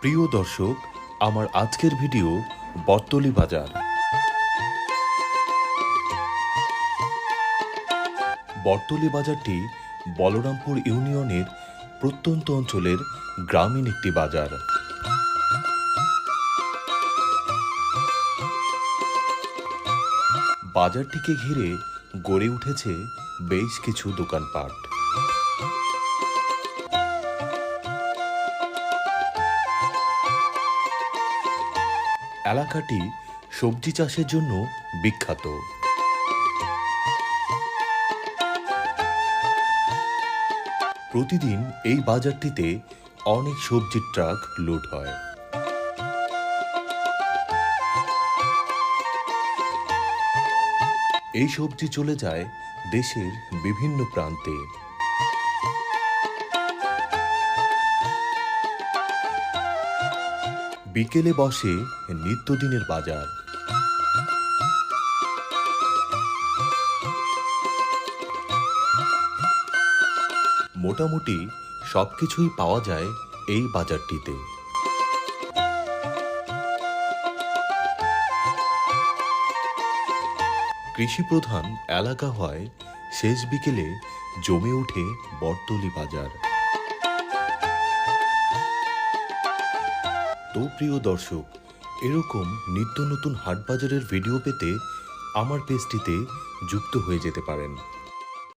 প্রিয় দর্শক, আমার আজকের ভিডিও বটতলি বাজার। বটতলি বাজারটি বলরামপুর ইউনিয়নের প্রত্যন্ত অঞ্চলের গ্রামীণ একটি বাজার। বাজারটিকে ঘিরে গড়ে উঠেছে বেশ কিছু দোকানপাট। এলাকাটি সবজি চাষের জন্য বিখ্যাত। প্রতিদিন এই বাজারটিতে অনেক সবজির ট্রাক লোড হয়। এই সবজি চলে যায় দেশের বিভিন্ন প্রান্তে। বিকেলে বসে নিত্যদিনের বাজার। মোটামুটি সবকিছুই পাওয়া যায় এই বাজারটিতে। কৃষিপ্রধান এলাকা হয় শেষ বিকেলে জমে ওঠে বটতলি বাজার। তো প্রিয় দর্শক, এরকম নিত্য নতুন হাট বাজারের ভিডিও পেতে আমার পেজটিতে যুক্ত হয়ে যেতে পারেন।